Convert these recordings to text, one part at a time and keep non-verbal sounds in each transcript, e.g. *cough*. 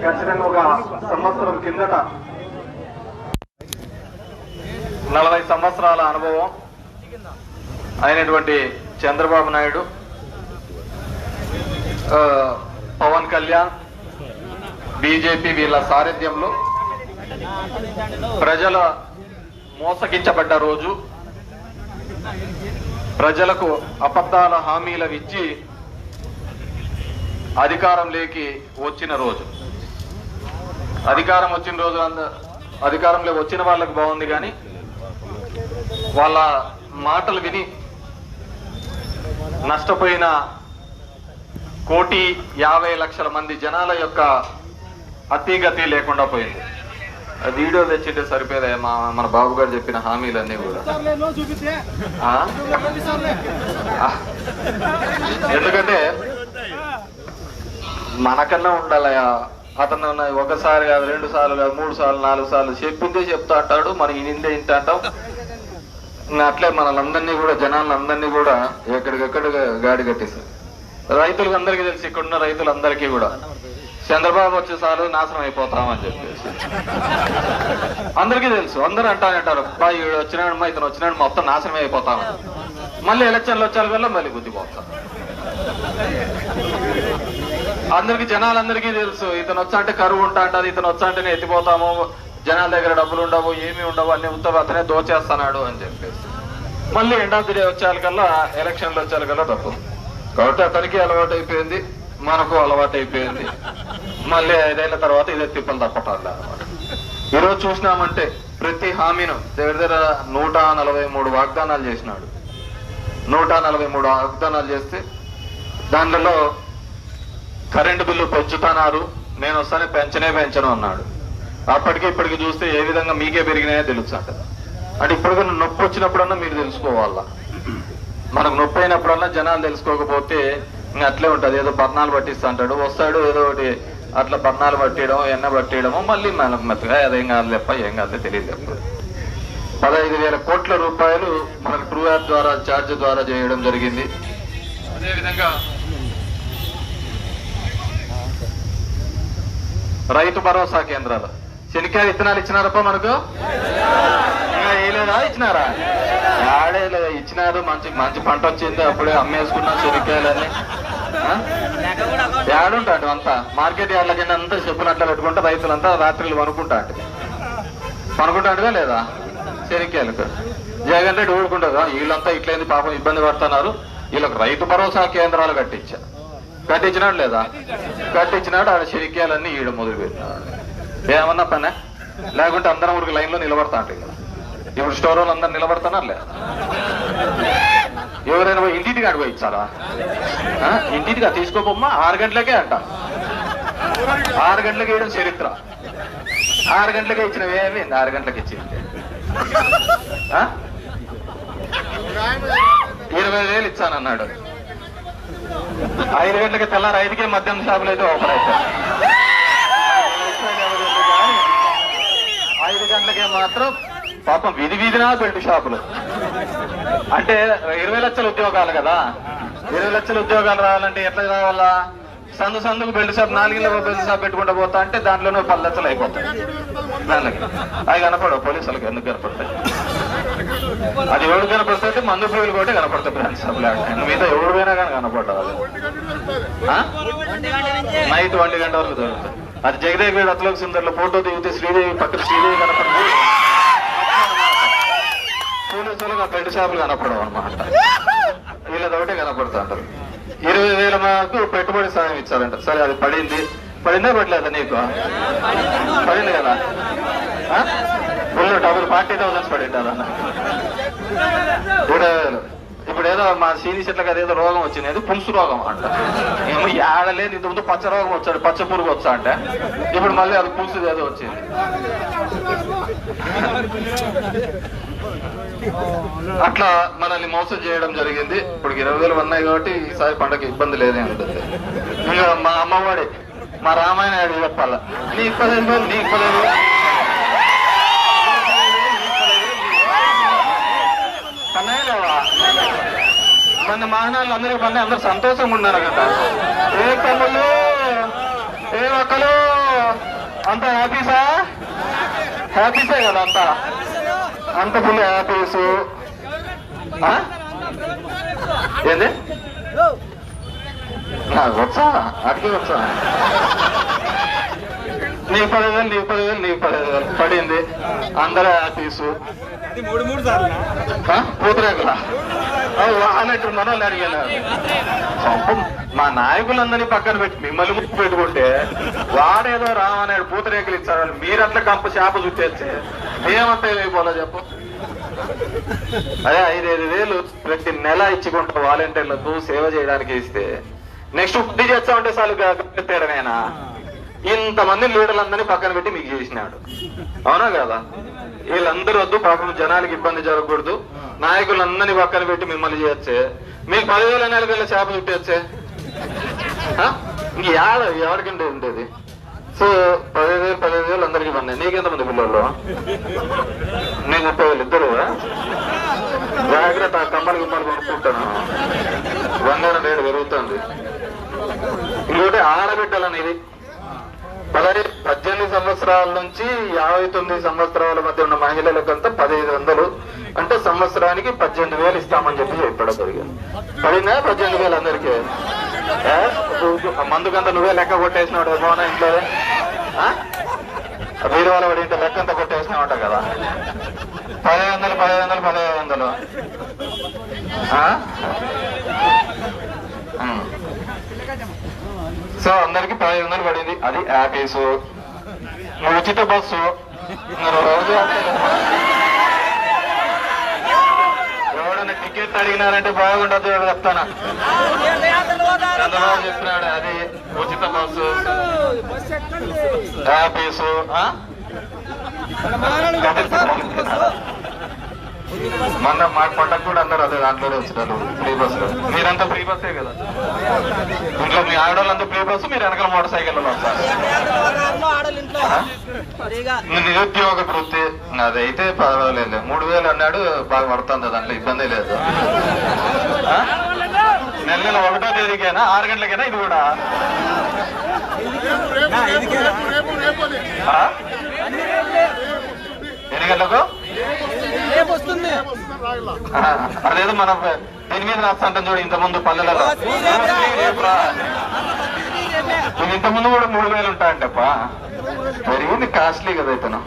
ఖచ్చితంగా ఒక సంవత్సరం కిందట నలభై సంవత్సరాల అనుభవం అయినటువంటి చంద్రబాబు నాయుడు పవన్ కళ్యాణ్ బీజేపీ వీళ్ళ సారథ్యంలో ప్రజల మోసగించబడ్డ రోజు ప్రజలకు అబద్ధాల హామీలవిచ్చి ఇచ్చి అధికారంలోకి వచ్చిన రోజు. అధికారం వచ్చిన రోజు అంద- అధికారంలో వచ్చిన వాళ్ళకి బాగుంది కానీ వాళ్ళ మాటలు విని నష్టపోయిన కోటి యాభై లక్షల మంది జనాల యొక్క అతిగతి లేకుండా పోయింది. వీడియో తెచ్చింటే సరిపోయేదే మా మన బాబు గారు చెప్పిన హామీలన్నీ కూడా. ఎందుకంటే మనకన్నా ఉండాలయా అతను ఒకసారి కాదు రెండు సార్లు కాదు మూడు సార్లు నాలుగు సార్లు చెప్పిందే చెప్తా అంటాడు మరి ఇనిందే ఇంత అంటాం అట్లే మనల్ని కూడా జనాలందరినీ కూడా ఎక్కడికెక్కడ గాడి కట్టేశారు. రైతులకు అందరికీ తెలుసు ఇక్కడున్న రైతులందరికీ కూడా. చంద్రబాబు వచ్చేసారు నాశనం అయిపోతామని చెప్పేసి. అందరికీ తెలుసు అందరూ అంటా అంటారు బా ఈడు వచ్చినాడు మా ఇతను వచ్చినాడు మొత్తం నాశనం అయిపోతామని. మళ్ళీ ఎలక్షన్లు వచ్చారు వల్ల మళ్ళీ బుద్ధిపోతాం అందరికి జనాలందరికీ తెలుసు ఇతను వచ్చా అంటే కరువు ఉంటా అంటది ఇతను వచ్చా అంటేనే ఎత్తిపోతాము జనాల దగ్గర డబ్బులు ఉండవు ఏమీ ఉండవు అన్ని ఉత్తవ అతనే దోచేస్తున్నాడు అని చెప్పేసి. మళ్ళీ ఎండ్ ఆఫ్ ది డే వచ్చేకల్లా ఎలక్షన్లు వచ్చేకల్లా తప్పు. కాబట్టి అతనికి అలవాటు అయిపోయింది మనకు అలవాటు అయిపోయింది మళ్ళీ ఐదేళ్ళ తర్వాత ఇదే తిప్పలు తప్పటాలి అనమాట ఈరోజు చూసినామంటే ప్రతి హామీను దగ్గర దగ్గర నూట నలభై మూడు వాగ్దానాలు చేసినాడు. నూట నలభై మూడు వాగ్దానాలు చేస్తే దాంట్లో కరెంటు బిల్లు పెంచుతున్నారు నేను వస్తానే పెంచనే పెంచను అన్నాడు. అప్పటికి ఇప్పటికి చూస్తే ఏ విధంగా మీకే పెరిగినాయో తెలుసు? అంట అంటే ఇప్పటికైనా నొప్పి వచ్చినప్పుడన్నా మీరు తెలుసుకోవాలా? మనకు నొప్పి అయినప్పుడన్నా జనాలు తెలుసుకోకపోతే ఇంకా అట్లే ఉంటుంది. ఏదో బర్ణాలు పట్టిస్తా అంటాడు. వస్తాడు ఏదో ఒకటి అట్లా బర్ణాలు పట్టేయడం ఎన్న పట్టేయడమో మళ్ళీ మనకు మెత్తగా అదేం కాదు తప్ప ఏం కాదు తెలియదు తప్ప పదహైదు వేల కోట్ల రూపాయలు మనకు ట్రూ యాప్ ద్వారా ఛార్జ్ ద్వారా చేయడం జరిగింది. అదేవిధంగా రైతు భరోసా కేంద్రాలు. శనికాయ విత్తనాలు ఇచ్చినారప్ప మనకు? ఇంకా వేయలేదా? ఇచ్చినారా? ఆడేలే ఇచ్చినారు. మంచి మంచి పంట వచ్చింది. అప్పుడే అమ్మేసుకున్నాం శనికాయలన్నీ. ఏడుంటాడు అంతా? మార్కెట్ యార్డ్ల కింద అంతా చెప్పులు పెట్టుకుంటే రైతులంతా రాత్రులు వనుకుంటాడు పనుకుంటాడుగా లేదా? శనికాయలకు. జగన్ రెడ్డి ఊరుకుంటారు వీళ్ళంతా ఇట్లయింది పాపం ఇబ్బంది పడుతున్నారు. వీళ్ళకి రైతు భరోసా కేంద్రాలు కట్టించారు కట్టించినాడు లేదా? కట్టించినాడు ఆడ శనికాయలన్నీ ఈడ మొదలు పెట్టినాడు ఏమన్నా పనే? లేకుంటే అందరం ఊరికి లైన్లో నిలబడతా అంటే కదా. ఇప్పుడు స్టోర్ వాళ్ళు అందరు నిలబడుతున్నారు లేదా ఎవరైనా పోయి ఇంటింటికి అడిగి ఇచ్చారా? ఆ? ఇంటింటిగా తీసుకోబొమ్మా ఆరు గంటలకే అంట. ఆరు గంటలకి వేయడం చరిత్ర. ఆరు గంటలకే ఇచ్చిన ఏమి ఆరు గంటలకు ఇచ్చింది. ఆ? ఇరవై వేలు ఇచ్చానన్నాడు. ఐదు గంటలకు తెల్లారు ఐదుకే మద్యం షాపులు అయితే ఓపెన్ అవుతాయి ఐదు గంటలకే మాత్రం పాపం విధి విధినా బెల్ట్ షాపులు. అంటే ఇరవై లక్షల ఉద్యోగాలు కదా. ఇరవై లక్షల ఉద్యోగాలు రావాలంటే ఎట్లా రావాలా? సందు సందుకు బెల్ట్ షాప్ నాలుగిళ్ళ బెల్ట్ షాప్ పెట్టుకుంటూ పోతా అంటే దాంట్లోనే పది లక్షలు అయిపోతాయి. దానికి అవి కనపడవు పోలీసులకు ఎందుకు కనపడతాయి? అది ఎవరు కనపడుతుంది మందు పువ్వులు కూడా కనపడతాయి ఫ్రెండ్స్ షాపులు మిగతా ఎవరు పోయినా కానీ కనపడదు నైట్ ఒంటి గంట వరకు దొరుకుతుంది అది జగదేవి వీడు అతలోకి సుందర్లో ఫోటో దిగితే శ్రీదేవి పక్కన శ్రీదేవి కనపడదు. పోలీసులకు ఆ బెల్ట్ షాపులు కనపడవు అనమాట వీళ్ళదొకటే కనపడుతూ అంటారు ఇరవై వేల మాకు పెట్టుబడి సాయం ఇచ్చారంట. సరే అది పడింది. పడిందా? పడలేదా నీకు? పడింది కదా. ఫుల్ డబుల్ ఫార్టీ థౌసండ్స్ పడింది అదన్న ఇప్పుడు ఏదో మా సీని కదా అదేదో రోగం వచ్చింది. ఏదో పులుసు రోగం అంట. ఏమో ఏడలేదు ఇంత ముందు పచ్చ రోగం వచ్చాడు. పచ్చ పురుగు వచ్చా అంట. ఇప్పుడు మళ్ళీ అది పులుసు ఏదో వచ్చింది. అట్లా మనల్ని మోసం చేయడం జరిగింది. ఇప్పుడు ఇరవై వేలు ఉన్నాయి కాబట్టి ఈసారి పండగ ఇబ్బంది లేదే ఉంటుంది ఇంకా మా అమ్మవాడి మా రామాయణ చెప్పాల నీ ఇప్పలేదు నీ ఇప్పలేదు మన మహానాలు అందరికి పని అందరు సంతోషంగా ఉన్నారు కదా. ఏ తమ్ముళ్ళు? ఏ ఒక్కలు అంత హ్యాపీసా హ్యాపీసే కదా అంతా? అంత ఫుల్ హ్యాపీస్ ఏంది? నాకు వచ్చా? అడిగి వచ్చా? నీ పదివేలు నీ పదివేలు నీ పదివేలు పడింది. అందరూ హ్యాపీసు మూడు మూడు సార్లు. పూతరేకులా అన్నట్టు మనల్ని అడిగాను మా నాయకులందరినీ పక్కన పెట్టి మిమ్మల్ని ముక్కు పెట్టుకుంటే వాడేదో రామన్నాడు పూతరేకులు ఇచ్చాడు మీరు అట్లా కంప చేప చుట్టేస్తే మేమంతా అయిపోలే చెప్పు. అదే ఐదైదు వేలు ప్రతి నెల ఇచ్చుకుంటా వాలంటీర్లకు సేవ చేయడానికి ఇస్తే నెక్స్ట్ బుద్ధి చేస్తా ఉంటే చాలు తేడమేనా ఇంతమంది లీడర్లందరినీ పక్కన పెట్టి మీకు చేసినాడు. అవునా కదా? వీళ్ళందరూ వద్దు పాపం జనాలకి ఇబ్బంది జరగకూడదు. నాయకులందరినీ పక్కన పెట్టి మిమ్మల్ని చేయొచ్చే. మీకు పదివేల వేల చేప చుట్టేచ్చే ఇంక ఏడ ఎవరికంటే ఉండేది? సో పదిహేను వేలు పదిహేను వేలు అందరికి పన్నాయి నీకెంతమంది పిల్లలు? నేను ముప్పై వేలు ఇద్దరు. జాగ్రత్త కమ్మలు గుమ్మలు కొనుక్కుంటాను. బంగారం రేటు పెరుగుతుంది. ఇంకోటి ఆడబిడ్డలనేది. అలాగే పద్దెనిమిది సంవత్సరాల నుంచి యాభై తొమ్మిది సంవత్సరాల మధ్య ఉన్న మహిళలకంతా పదిహేను వందలు. అంటే సంవత్సరానికి పద్దెనిమిది వేలు ఇస్తామని చెప్పి చెప్పాడు జరిగింది పడిందా పద్దెనిమిది వేలు అందరికి. మందుకంతా నువ్వే లెక్క కొట్టేసినాడు మోన ఇంట్లో. ఆ? వీరు వాళ్ళ ఇంట్లో లెక్క అంతా కొట్టేసినావంట కదా. పదిహేను వందలు పదిహేను వందలు పదిహేను వందలు. ఆ? సో అందరికి పదిహేను వందలు పడింది. అది యాపీసు ఉచిత బస్సు. రోజు ఎవడన్నా టికెట్ అడిగినారంటే బాగుండదు చెప్తానా? చంద్రబాబు చెప్పినాడు అది ఉచిత బస్సు. యాపీసు? మొన్న మా పండగ కూడా అందరు అదే దాంట్లోనే వచ్చినారు ఫ్రీ బస్ మీరంతా ఫ్రీ బస్సే కదా? ఇంట్లో మీ ఆడవాళ్ళంతా ఫ్రీ బస్సు మీరు వెనకాల మోటార్ సైకిల్ మీ నిరుద్యోగ వృత్తి అదైతే పర్వాలేదు. మూడు వేలు అన్నాడు బాగా పడుతుంది దాంట్లో ఇబ్బంది లేదు? నెల నెల ఒకటో తేదీకైనా ఆరు గంటలకైనా ఇది కూడా? ఎన్ని గంటలకు? *laughs* అదేదో మనం దీని మీద రాస్తాంటాం చూడు ఇంత ముందు పల్లెలలో నువ్వు ఇంత ముందు కూడా మూడు వేలు ఉంటాయంటప్ప? పెరిగింది కాస్ట్లీ కదా ఇతను.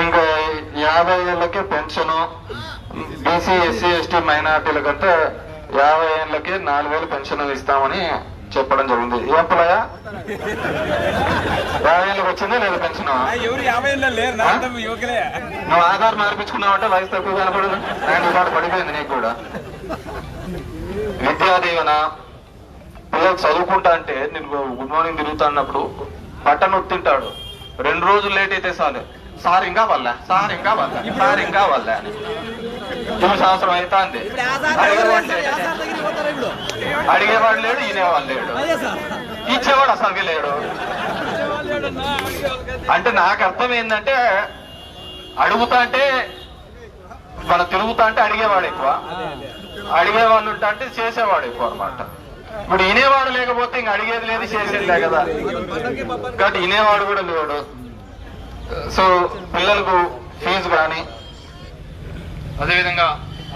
ఇంకా యాభై ఏళ్ళకే పెన్షన్ బీసీ ఎస్సీ ఎస్టీ మైనార్టీలకంటే యాభై ఏళ్ళకి నాలుగు వేలు పెన్షన్ ఇస్తామని చెప్పడం జరిగింది. ఏం పిల్లయా యాభై ఏళ్ళకి వచ్చిందా లేదా పెన్షన్? అంతా నువ్వు ఆధార్ మార్పించుకున్నావంటే వయసు తక్కువ కనపడదు. ఆయన పాటు పడిపోయింది నీకు కూడా. విద్యా దీవెన. పిల్లలు చదువుకుంటా అంటే నేను గుడ్ మార్నింగ్ తిరుగుతా అన్నప్పుడు బట్టను ఒత్తింటాడు రెండు రోజులు లేట్ అయితే చాలు. సార్ ఇంకా వల్ల సార్ ఇంకా వల్ల సార్ ఇంకా వల్ల సంవత్సరం అడిగేవాడు లేడు. అడిగేవాడు లేడు ఈనేవాడు లేడు. ఇచ్చేవాడు అసలుకి లేడు. అంటే నాకు అర్థం ఏంటంటే అడుగుతా అంటే మన తిరుగుతా అంటే అడిగేవాడు ఎక్కువ. అడిగేవాళ్ళు ఉంటా అంటే చేసేవాడు ఎక్కువ అనమాట ఇప్పుడు వినేవాడు లేకపోతే ఇంక అడిగేది లేదు చేసేది లే కదా. కాబట్టి వినేవాడు కూడా లేడు. సో పిల్లలకు ఫీజు కానీ అదేవిధంగా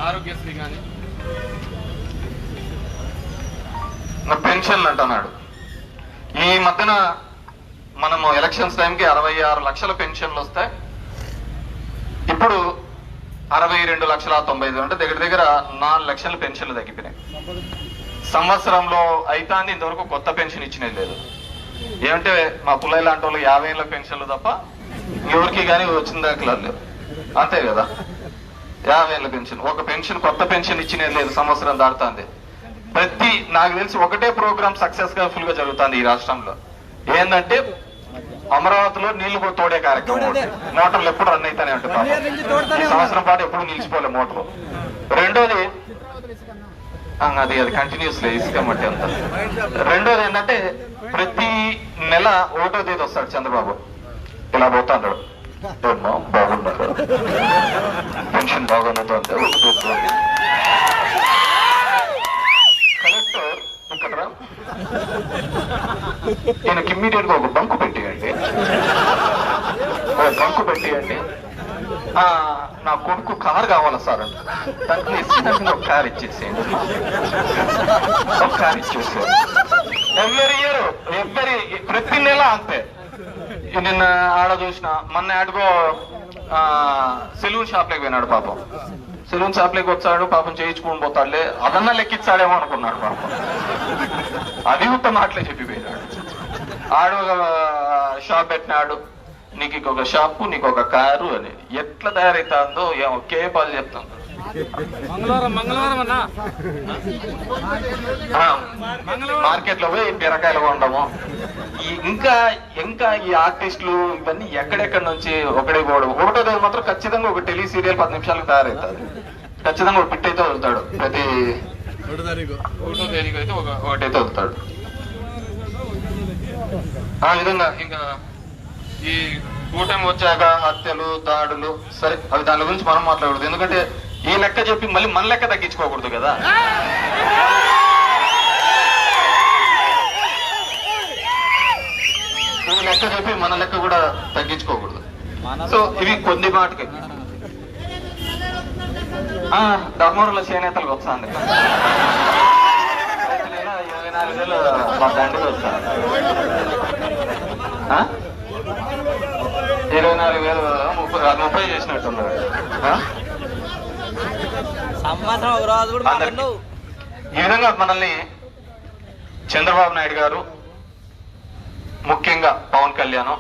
ఆరోగ్యశ్రీ కానీ పెన్షన్లు అంటున్నాడు. ఈ మధ్యన మనము ఎలక్షన్స్ టైంకి అరవై ఆరు లక్షల పెన్షన్లు వస్తాయి ఇప్పుడు అరవై రెండు లక్షల తొంభై ఐదు అంటే దగ్గర దగ్గర నాలుగు లక్షల పెన్షన్లు తగ్గిపోయినాయి. సంవత్సరంలో అయితాంది ఇంతవరకు కొత్త పెన్షన్ ఇచ్చినది లేదు. ఏమంటే మా పుల్లయ్య లాంటి వాళ్ళు యాభై ఏళ్ళ పెన్షన్లు తప్ప ఎవరికి కానీ వచ్చిన దాఖలా లేవు అంతే కదా? యాభై ఏళ్ళ పెన్షన్. ఒక పెన్షన్ కొత్త పెన్షన్ ఇచ్చినది లేదు సంవత్సరం దాడుతుంది ప్రతి నాకు తెలిసి ఒకటే ప్రోగ్రామ్ సక్సెస్గా ఫుల్గా జరుగుతుంది ఈ రాష్ట్రంలో. ఏంటంటే అమరావతిలో నీళ్ళు తోడే కార్యక్రమం. మోటార్లు ఎప్పుడు రన్ అయితేనే పాపం. ఈ సంవత్సరం పాటు ఎప్పుడు నిలిచిపోలే మోటార్. రెండోది అది అది కంటిన్యూస్ ఇసుక మట్టి అంత. రెండోది ఏంటంటే ప్రతి నెల ఒకటో తేదీ వస్తాడు చంద్రబాబు. ఇలా పోతాడు ఏమ్మా, బాగున్నారు? పెన్షన్ బాగున్నదో అంటే ఒకటో తేదీ. రా ఈయనకి ఇమ్మీడియట్గా ఒక బంకు పెట్టేయండి. ఒక బంకు పెట్టేయండి. నా కొడుకు కార్ కావాలి సార్ అంటే. దానికి ఒక కార్ ఇచ్చేసేయండి. ఒక కార్ ఇచ్చేసేయండి. ఎవ్రీ ఇయర్ ఎవ్రీ ప్రతి నెల అంతే. నిన్న ఆడ చూసిన మొన్న ఆడుకో సెలూన్ షాప్లోకి పోయినాడు పాపం. సెలూన్ షాప్లోకి వచ్చాడు పాపం చేయించుకుని పోతాడులే. అదన్నా లెక్కిచ్చాడేమో అనుకున్నాడు పాపం. అది ఉత్త మాటలే చెప్పిపోయినాడు. ఆడు ఒక షాప్ పెట్టినాడు. నీకు ఇంకొక షాపు నీకు ఒక కారు అని. ఎట్లా తయారైతుందో ఏమో కేపాలు చెప్తాను మార్కెట్లో పోయి బీరకాయలు కొనడము ఈ ఇంకా ఇంకా ఈ ఆర్టిస్టులు ఇవన్నీ ఎక్కడెక్కడ నుంచి ఒకడే పోవడం ఒకటో రోజు మాత్రం ఖచ్చితంగా ఒక టెలి సీరియల్ పది నిమిషాలకు తయారవుతుంది ఖచ్చితంగా ఒక పిట్ అయితే వదులుతాడు. ప్రతి ఒకటో తేదీకి అయితే ఒక ఒకటైతే వదులుతాడు. ఆ విధంగా ఇంకా ఈ కూటమి వచ్చాక హత్యలు దాడులు సరే అవి దాని గురించి మనం మాట్లాడకూడదు. ఎందుకంటే ఈ లెక్క చెప్పి మళ్ళీ మన లెక్క తగ్గించుకోకూడదు కదా. ఈ లెక్క చెప్పి మన లెక్క కూడా తగ్గించుకోకూడదు. సో ఇవి కొద్ది మాటకి. ధర్మవరంలో చేనేతలకు వస్తాంది రైతులైనా ఇరవై నాలుగు వేలు మా దండికి వస్తాను? ఇరవై నాలుగు వేలు ముప్పై ముప్పై చేసినట్టున్నారు. ఈ విధంగా మనల్ని చంద్రబాబు నాయుడు గారు ముఖ్యంగా పవన్ కళ్యాణ్